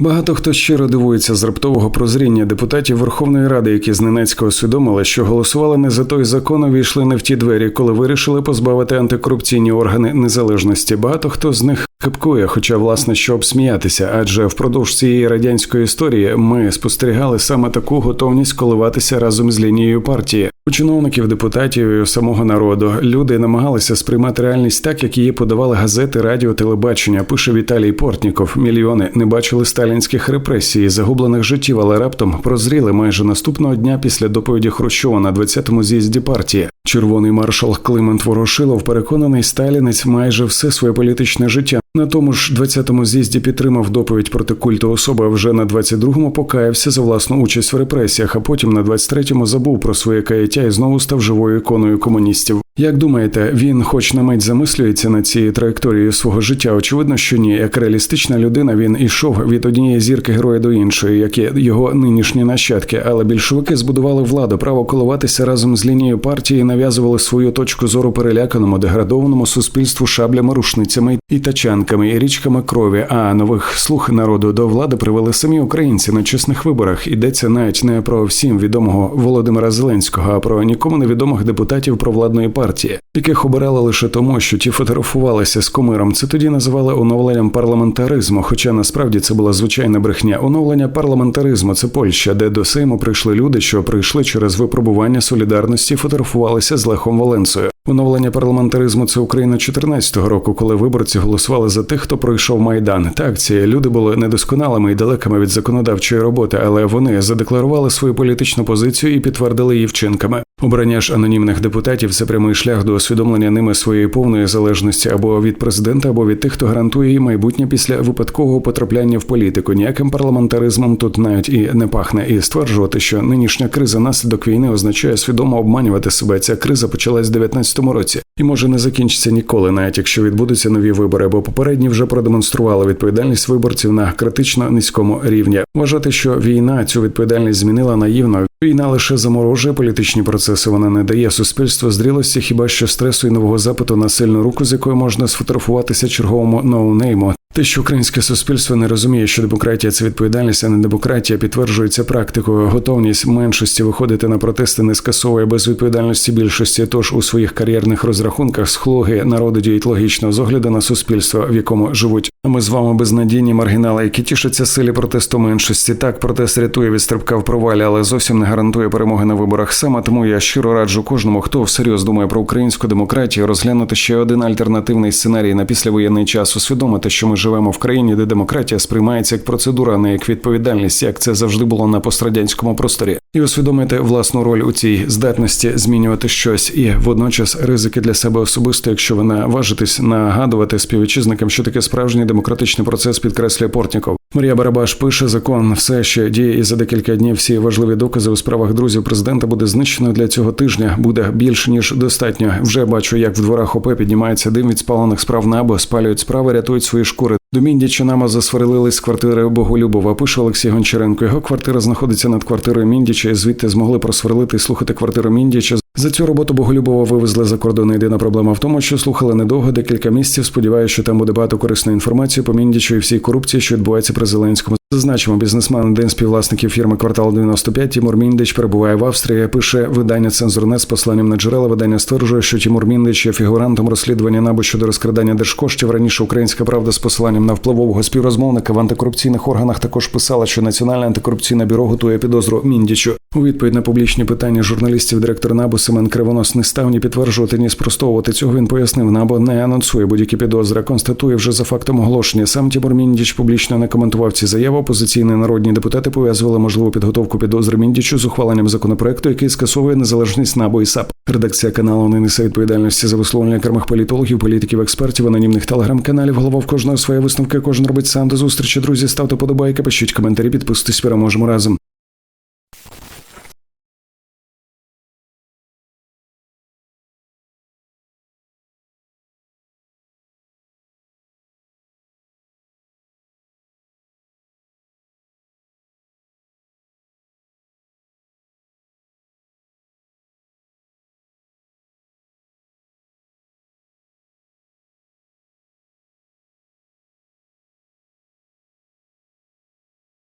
Багато хто щиро дивується з раптового прозріння депутатів Верховної Ради, які зненацька усвідомили, що голосували не за той закон, а війшли не в ті двері, коли вирішили позбавити антикорупційні органи незалежності. Багато хто з них кипкує, хоча власне щоб сміятися, адже впродовж цієї радянської історії ми спостерігали саме таку готовність коливатися разом з лінією партії. У чиновників, депутатів і самого народу люди намагалися сприймати реальність так, як її подавали газети, радіо, телебачення. Пише Віталій Портніков. Мільйони не бачили сталінських репресій, загублених життів, але раптом прозріли майже наступного дня після доповіді Хрущова на 20-му з'їзді партії. Червоний маршал Климент Ворошилов, переконаний сталінець, майже все своє політичне життя. На тому ж 20-му з'їзді підтримав доповідь проти культу особи. а Вже на 22-му покаявся за власну участь в репресіях, а потім на 23-му забув про своє каяття і знову став живою іконою комуністів. Як думаєте, він, хоч на мить замислюється над цією траєкторією свого життя? Очевидно, що ні. Як реалістична людина, він ішов від однієї зірки героя до іншої, як і його нинішні нащадки. Але більшовики збудували владу, право коливатися разом з лінією партії, нав'язували свою точку зору переляканому, деградованому суспільству шаблями, рушницями і тачанками, і річками крові. А нових слух народу до влади привели самі українці на чесних виборах. Йдеться навіть не про всім відомого Володимира Зеленського, а про нікому невідомих депутатів провладної партії партії, яких обирали лише тому, що ті фотографувалися з комиром. Це тоді називали оновленням парламентаризму. Хоча насправді це була звичайна брехня. Оновлення парламентаризму це Польща, де до Сейму прийшли люди, що прийшли через випробування солідарності, фотографувалися з Лехом Валенсою. Оновлення парламентаризму це Україна 14-го року, коли виборці голосували за тих, хто пройшов майдан. Так, ці люди були недосконалими і далекими від законодавчої роботи, але вони задекларували свою політичну позицію і підтвердили її вчинками. Обрання ж анонімних депутатів це прямий шлях до усвідомлення ними своєї повної залежності або від президента, або від тих, хто гарантує її майбутнє після випадкового потрапляння в політику. Ніяким парламентаризмом тут навіть і не пахне. І стверджувати, що нинішня криза наслідок війни означає свідомо обманювати себе. Ця криза почалась в 19 році і може не закінчиться ніколи, навіть якщо відбудуться нові вибори, бо попередні вже продемонстрували відповідальність виборців на критично низькому рівні. Вважати, що війна цю відповідальність змінила наївно. Війна лише заморожує політичні процеси. Вона не дає суспільству зрілості, хіба що стресу і нового запиту на сильну руку, з якою можна сфотографуватися черговому ноунейму. Те, що українське суспільство не розуміє, що демократія це відповідальність, а не демократія, підтверджується практикою. Готовність меншості виходити на протести не скасовує без відповідальності більшості. Тож у своїх кар'єрних розрахунках схлоги народу діють логічно з огляду на суспільство, в якому живуть. А ми з вами безнадійні маргінали, які тішаться силі протесту меншості. Так, протест рятує від стрибка в провалі, але зовсім не гарантує перемоги на виборах. Саме тому я щиро раджу кожному, хто всерйоз думає про українську демократію, розглянути ще один альтернативний сценарій на післявоєнний час, усвідомити, що ми живемо в країні, де демократія сприймається як процедура, а не як відповідальність, як це завжди було на пострадянському просторі, і усвідомити власну роль у цій здатності змінювати щось, і водночас ризики для себе особисто, якщо ви наважитесь нагадувати співвітчизникам, що таке справжній демократичний процес підкреслює Портніков. Марія Барабаш пише закон, все ще діє, і за декілька днів всі важливі докази у справах друзів президента буде знищено для цього тижня. Буде більш ніж достатньо. Вже бачу, як в дворах ОП піднімається дим від спалених справ набо, спалюють справи, рятують свої шкури. До Міндіча нама засварились з квартири Боголюбова. Пише Олексій Гончаренко. Його квартира знаходиться над квартирою Міндіча, і звідти змогли просверлити і слухати квартиру Міндіча. За цю роботу Боголюбова вивезли за кордон. Єдина проблема в тому, що слухали недовго декілька місяців. Сподіваюся, що там буде багато корисної інформації по Міндічу і всій корупції, що відбувається при Зеленському. Зазначимо, бізнесмен один співвласників фірми квартал 95 Тімур Міндич перебуває в Австрії. Пише видання цензурне з посланням на джерела. Видання стверджує, що Тімур Міндич є фігурантом розслідування НАБУ щодо розкрадання держкоштів. Раніше Українська правда з посиланням на впливового співрозмовника в антикорупційних органах також писала, що Національне антикорупційне бюро готує підозру Міндічу. У відповідь на публічні питання журналістів директор НАБУ Семен Кривонос не став ні підтверджувати, ні спростовувати цього. Він пояснив, НАБУ не анонсує будь-які підозри, констатує вже за фактом оголошення. Сам Тімур Міндіч публічно не коментував ці заяви. Опозиційні народні депутати пов'язували можливу підготовку підозри Міндічу з ухваленням законопроекту, який скасовує незалежність НАБУ і САП. Редакція каналу не несе відповідальності за висловлення кермих політологів, політиків, експертів, анонімних телеграм-каналів. Голова в кожного своє висновки. Кожен робить сам до зустрічі. Друзі, ставте подобайки, пишіть коментарі, підписуйтесь, переможемо разом.